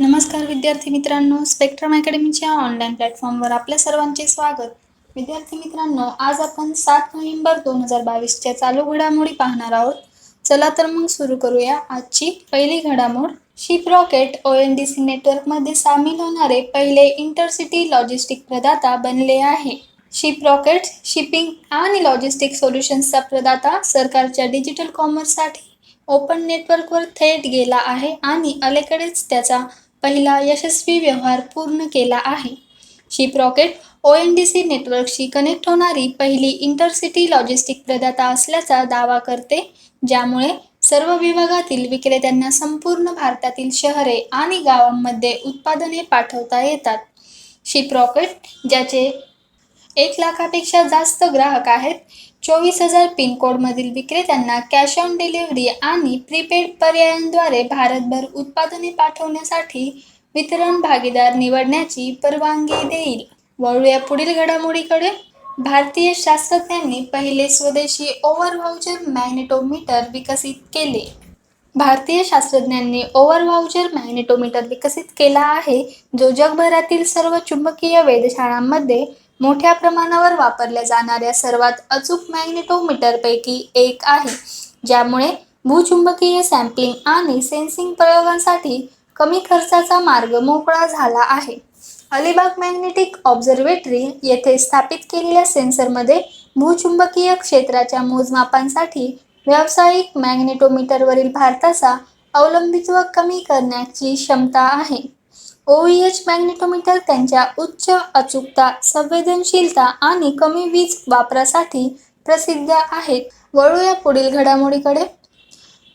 नमस्कार विद्यार्थी मित्रांनो स्पेक्ट्रम अकॅडमीच्या ऑनलाईन प्लॅटफॉर्मवर आपल्या सर्वांचे स्वागत. विद्यार्थी मित्रांनो आज आपण सात नोव्हेंबर दोन हजार बावीसच्या चालू घडामोडी पाहणार आहोत. चला तर मग सुरू करूया. आजची पहिली घडामोड Shiprocket O N D C नेटवर्कमध्ये सामील होणारे पहिले इंटरसिटी लॉजिस्टिक प्रदाता बनले आहे. शिप रॉकेट शिपिंग आणि लॉजिस्टिक सोल्युशन्सचा प्रदाता सरकारच्या डिजिटल कॉमर्ससाठी ओपन नेटवर्कवर थेट गेला आहे आणि अलीकडेच त्याचा पहिला यशस्वी व्यवहार पूर्ण केला आहे. Shiprocket O N D C नेटवर्कशी कनेक्ट होणारी पहिली इंटरसिटी लॉजिस्टिक प्रदाता असल्याचा दावा करते ज्यामुळे सर्व विभागातील विक्रेत्यांना संपूर्ण भारतातील शहरे आणि गावांमध्ये उत्पादने पाठवता येतात. शिप रॉकेट ज्याचे एक लाखापेक्षा जास्त ग्राहक आहेत चोवीस हजार पिनकोडमधील विक्रेत्यांना कॅश ऑन डिलिव्हरी आणि प्रीपेड पर्यायांद्वारे भारतभर उत्पादने पाठवण्यासाठी वितरण भागीदार निवडण्याची परवानगी देईल. वळूया पुढील घडामोडीकडे. भारतीय शास्त्रज्ञांनी पहिले स्वदेशी ओव्हर व्हाउचर मॅग्नेटोमीटर विकसित केले. भारतीय शास्त्रज्ञांनी ओव्हर व्हाउचर मॅग्नेटोमीटर विकसित केला आहे जो जगभरातील सर्व चुंबकीय वेधशाळांमध्ये मोठ्या प्रमाणावर वापरल्या जाणाऱ्या सर्वात अचूक मॅग्नेटोमीटरपैकी एक आहे ज्यामुळे भूचुंबकीय सॅम्पलिंग आणि सेन्सिंग प्रयोगांसाठी कमी खर्चाचा मार्ग मोकळा झाला आहे. अलिबाग मॅग्नेटिक ऑब्झर्वेटरी येथे स्थापित केलेल्या सेन्सरमध्ये भूचुंबकीय क्षेत्राच्या मोजमापांसाठी व्यावसायिक मॅग्नेटोमीटरवरील भारताचा अवलंबित्व कमी करण्याची क्षमता आहे. ओव्हीएच मॅग्नेटोमीटर त्यांच्या उच्च अचूकता संवेदनशीलता आणि कमी वीज वापरासाठी प्रसिद्ध आहेत. वळूया पुढील घडामोडीकडे.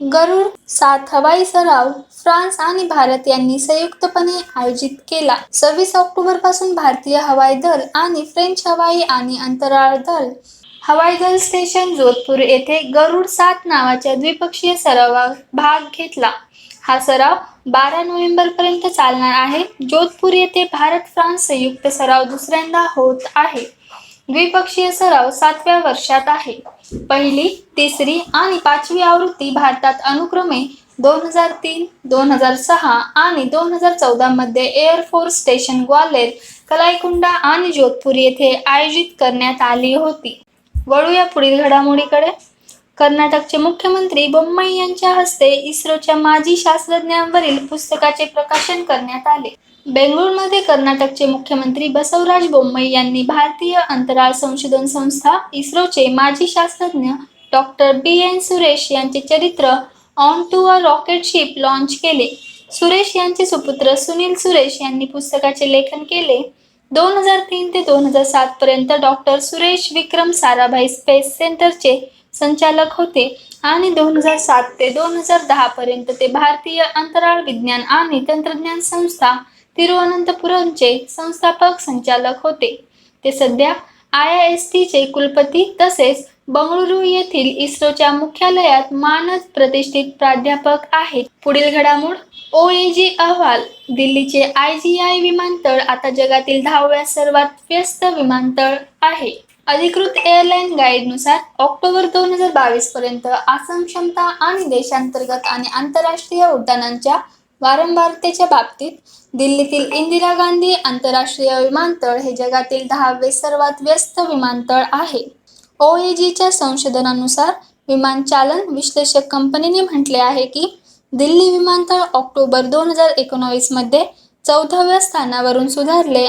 गरुड सात हवाई सराव फ्रान्स आणि भारत यांनी संयुक्तपणे आयोजित केला. सव्वीस ऑक्टोबरपासून भारतीय हवाई दल आणि फ्रेंच हवाई आणि अंतराळ दल हवाई दल स्टेशन जोधपूर येथे गरुड सात नावाच्या द्विपक्षीय सरावात भाग घेतला. हा सराव बारा नोव्हेंबर पर्यंत चालणार आहे. जोधपूर येथे भारत फ्रान्स संयुक्त सराव दुसऱ्यांदा होत आहे. द्विपक्षीय सराव सातव्या वर्षात आहे. पहिली तिसरी आणि पाचवी आवृत्ती भारतात अनुक्रमे दोन हजार तीन दोन हजार सहा आणि दोन हजार चौदामध्ये एअरफोर्स स्टेशन ग्वाल्हेर कलाईकुंडा आणि जोधपूर येथे आयोजित करण्यात आली होती. वळूया पुढील घडामोडीकडे. कर्नाटकचे मुख्यमंत्री बोम्मई यांच्या हस्ते इस्रोच्या माजी शास्त्रज्ञांवरील पुस्तकाचे प्रकाशन करण्यात आले. बेंगळुरूमध्ये कर्नाटकचे मुख्यमंत्री बसवराज बोम्मई यांनी भारतीय अंतराळ संशोधन संस्था इस्रोचे माजी शास्त्रज्ञ डॉक्टर बी एन सुरेश यांचे चरित्र on to a rocket ship launch केले. सुरेश यांचे सुपुत्र सुनील सुरेश यांनी पुस्तकाचे लेखन केले. दोन हजार तीन ते दोन हजार सात पर्यंत डॉक्टर सुरेश विक्रम साराभाई स्पेस सेंटरचे संचालक होते आणि दोन हजार सात ते दोन हजार दहा पर्यंत ते भारतीय अंतराळ विज्ञान आणि तंत्रज्ञान संस्था तिरुअनंतपुरमचे संस्थापक संचालक होते. ते सध्या आय आय एस टीचे कुलपती तसेच बंगळुरू येथील इस्रोच्या मुख्यालयात मानस प्रतिष्ठित प्राध्यापक आहेत. पुढील घडामोड ओ ए जी अहवाल दिल्लीचे आय जी आय विमानतळ आता जगातील दहाव्या सर्वात व्यस्त विमानतळ आहे. अधिकृत एअरलाईन गाईडनुसार ऑक्टोबर दोन हजार बावीस पर्यंत आसन क्षमता आणि देशांतर्गत आणि आंतरराष्ट्रीय उड्डाणांच्या वारंवारतेच्या बाबतीत दिल्लीतील इंदिरा गांधी आंतरराष्ट्रीय विमानतळ हे जगातील दहावे सर्वात व्यस्त विमानतळ आहे. ओ ए जीच्या संशोधनानुसार विमानचालन विश्लेषक कंपनीने म्हटले आहे की दिल्ली विमानतळ ऑक्टोबर दोन हजार एकोणावीसमध्ये चौदाव्या स्थानावरून सुधारले.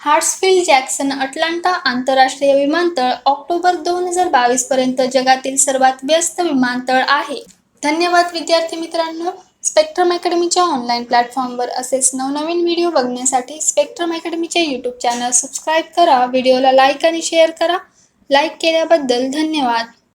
हार्ट्सफिल्ड जॅक्सन अटलांटा आंतरराष्ट्रीय विमानतळ ऑक्टोबर दोन हजार बावीसपर्यंत जगातील सर्वात व्यस्त विमानतळ आहे. धन्यवाद विद्यार्थी मित्रांनो. स्पेक्ट्रम अकॅडमीच्या ऑनलाईन प्लॅटफॉर्मवर असेच नवनवीन व्हिडिओ बघण्यासाठी स्पेक्ट्रम अकॅडमीचे यूट्यूब चॅनल सबस्क्राईब करा व्हिडिओला लाईक आणि शेअर करा. लाईक केल्याबद्दल धन्यवाद.